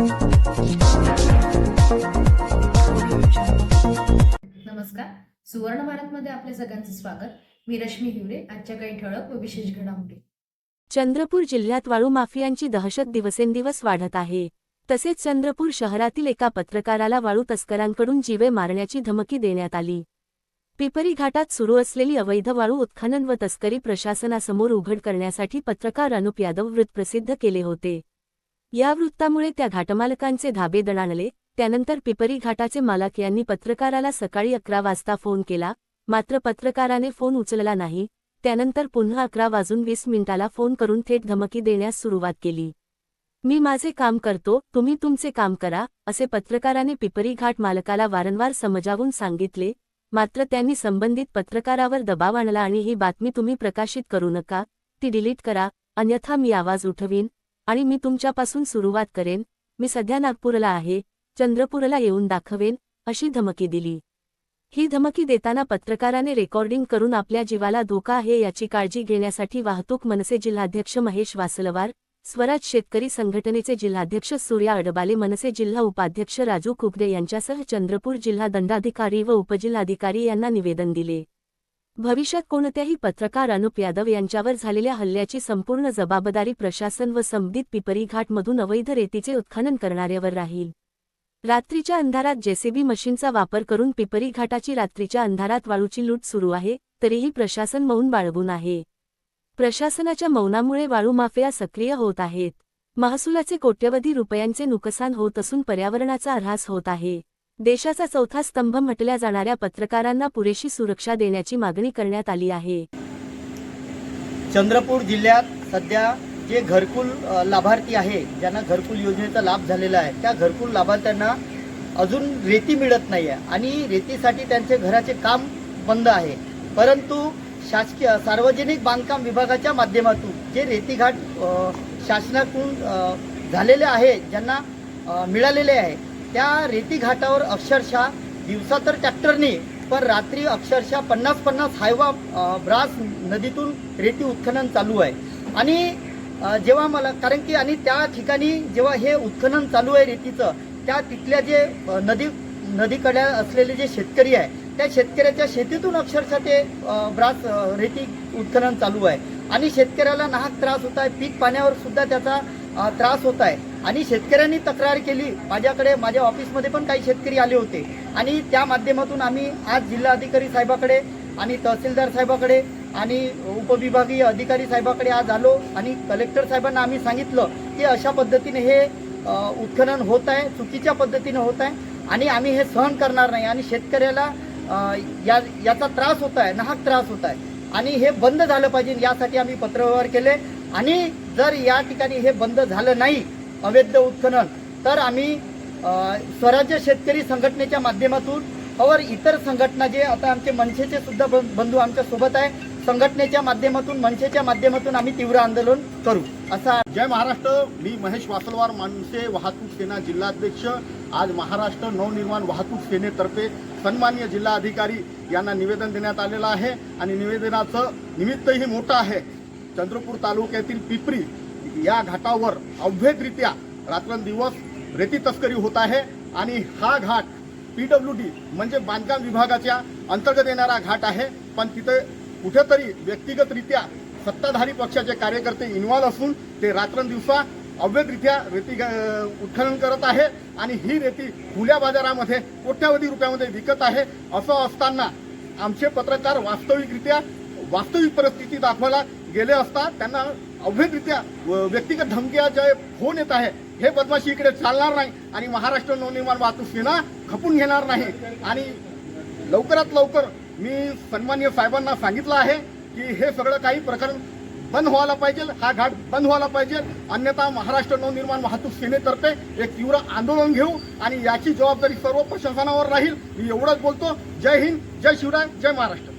नमस्कार. सुवर्ण भारतमध्ये आपल्या सगळ्यांचं स्वागत. मी रश्मी हिवरे आजच्या काही ठळक व विशेष घडामोडी. चंद्रपूर जिल्ह्यात वाळू माफियांची दहशत दिवसेंदिवस वाढत आहे. तसेच चंद्रपूर शहरातील एका पत्रकाराला वाळू तस्करांकडून जीवे मारण्याची धमकी देण्यात आली. पिपरी घाटात सुरू असलेली अवैध वाळू उत्खनन व तस्करी प्रशासनासमोर उघड करण्यासाठी पत्रकार अनुप यादव वृत्त प्रसिद्ध केले होते. या वृत्तामुळे त्या घाटमालकांचे धाबे दणाणले त्यानंतर पिपरी घाटाचे मालक यांनी पत्रकाराला सकाळी अकरा वाजता फोन केला मात्र पत्रकाराने फोन उचलला नाही त्यानंतर पुन्हा अकरा वाजून वीस मिनिटाला फोन करून थेट धमकी देण्यास सुरुवात केली. मी माझे काम करतो तुम्ही तुमचे काम करा असे पत्रकाराने पिपरी घाट मालकाला वारंवार समजावून सांगितले मात्र त्यांनी संबंधित पत्रकारावर दबाव आणला आणि ही बातमी तुम्ही प्रकाशित करू नका ती डिलीट करा अन्यथा मी आवाज उठवीन आणि मी तुमच्यापासून सुरुवात करेन. मी सध्या नागपूरला आहे. चंद्रपूरला येऊन दाखवेन अशी धमकी दिली. ही धमकी देताना पत्रकाराने रेकॉर्डिंग करून आपल्या जीवाला धोका आहे याची काळजी घेण्यासाठी वाहतूक मनसे जिल्हाध्यक्ष महेश वासलवार स्वराज शेतकरी संघटनेचे जिल्हाध्यक्ष सूर्या अडबाले मनसे जिल्हा उपाध्यक्ष राजू कुकडे यांच्यासह चंद्रपूर जिल्हा दंडाधिकारी व उपजिल्हाधिकारी यांना निवेदन दिले. भविष्यात कोणत्याही पत्रकार अनुप यादव यांच्यावर झालेल्या हल्ल्याची संपूर्ण जबाबदारी प्रशासन व संबंधित पिपरी घाटमधून अवैध रेतीचे उत्खनन करणाऱ्यावर राहील. रात्रीच्या अंधारात जेसीबी मशीनचा वापर करून पिपरी घाटाची रात्रीच्या अंधारात वाळूची लूट सुरू आहे तरीही प्रशासन मौन बाळगून आहे. प्रशासनाच्या मौनामुळे वाळू माफिया सक्रिय होत आहेत. महसुलाचे कोट्यवधी रुपयांचे नुकसान होत असून पर्यावरणाचा ऱ्हास होत आहे. देशाचा चौथा स्तंभ म्हटल्या जाणाऱ्या पत्रकारांना पुरेशी सुरक्षा देण्याची मागणी करण्यात आली आहे. चंद्रपूर जिल्ह्यात सध्या जे घरकुल लाभार्थी आहे ज्यांना घरकुल योजनेचा लाभ झालेला आहे त्या घरकुल लाभार्थ्यांना अजून रेती मिळत नाही आहे आणि रेतीसाठी त्यांचे घराचे काम बंद आहे. परंतु शासकीय सार्वजनिक बांधकाम विभागाच्या माध्यमातून जे रेतीघाट शासनाकडून झालेले आहे ज्यांना मिळालेले आहे त्या रेती घाटावर अक्षरशः दिवसा तर ट्रॅक्टरने पण रात्री अक्षरशः पन्नास पन्नास हायवा ब्रास नदीतून रेती उत्खनन चालू आहे. आणि जेव्हा मला कारण की आणि त्या ठिकाणी जेव्हा हे उत्खनन चालू आहे रेतीचं त्या तिथल्या जे नदी नदीकडे असलेले जे शेतकरी आहे त्या शेतकऱ्याच्या शेतीतून अक्षरशः ते ब्रास रेती उत्खनन चालू आहे. आणि शेतकऱ्याला नाहक त्रास होत आहे पीक पाण्यावर सुद्धा त्याचा त्रास होत आहे. आणि शेतकऱ्यांनी तक्रार केली. माझ्याकडे माझ्या ऑफिसमध्ये पण काही शेतकरी आले होते. आणि त्या माध्यमातून आम्ही आज जिल्हाधिकारी साहेबाकडे आणि तहसीलदार साहेबाकडे आणि उपविभागीय अधिकारी साहेबाकडे आज आलो आणि कलेक्टर साहेबांना आम्ही सांगितलं की अशा पद्धतीने हे उत्खनन होत आहे चुकीच्या पद्धतीने होत आहे आणि आम्ही हे सहन करणार नाही. आणि शेतकऱ्याला या याचा त्रास होत आहे नाहक त्रास होत आहे. आणि हे बंद झालं पाहिजे यासाठी आम्ही पत्रव्यवहार केले. आणि जर या ठिकाणी हे बंद झालं नाही अवैध उत्खनन. तर आम्ही स्वराज्य शेतकरी संघटनेच्या माध्यमातून और इतर संघटना जे आता आमचे मनसेचे सुद्धा बंधू आमच्यासोबत आहे संघटनेच्या माध्यमातून मनसेच्या माध्यमातून आम्ही तीव्र आंदोलन करू. असा जय महाराष्ट्र. मी महेश वासलवार मानसे वाहतूक सेना जिल्हाध्यक्ष. आज महाराष्ट्र नवनिर्माण वाहतूक सेनेतर्फे सन्मान्य जिल्हाधिकारी यांना निवेदन देण्यात आलेलं आहे. आणि निवेदनाचं निमित्तही मोठं आहे. चंद्रपूर तालुक्यातील पिपरी या घाटावर अवैधरित्या रात्रंदिवस रेती तस्करी होत आहे आणि हा घाट पी डब्ल्यू डी म्हणजे बांधकाम विभागाच्या अंतर्गत येणारा घाट आहे. पण तिथे कुठेतरी व्यक्तिगतरित्या सत्ताधारी पक्षाचे कार्यकर्ते इन्व्हॉल्व असून ते रात्रंदिवसा अवैधरित्या रेती उत्खनन करत आहे आणि ही रेती खुल्या बाजारामध्ये कोट्यावधी रुपयामध्ये विकत आहे. असं असताना आमचे पत्रकार वास्तविकरित्या वास्तविक परिस्थिती दाखवायला गेले असता त्यांना अवैधरित्या व्यक्तिगत धमक्या जे फोन येत आहे हे बदमाशी इकडे चालणार नाही आणि महाराष्ट्र नवनिर्माण वाहतूक सेना खपून घेणार नाही. आणि लवकरात लवकर मी सन्मान्य साहेबांना सांगितलं आहे की हे सगळं काही प्रकरण बंद व्हायला पाहिजे हा घाट बंद व्हायला पाहिजे. अन्यथा महाराष्ट्र नवनिर्माण वाहतूक सेनेतर्फे एक तीव्र आंदोलन घेऊ आणि याची जबाबदारी सर्व प्रशासनावर राहील. मी एवढंच बोलतो. जय हिंद जय शिवराय जय महाराष्ट्र.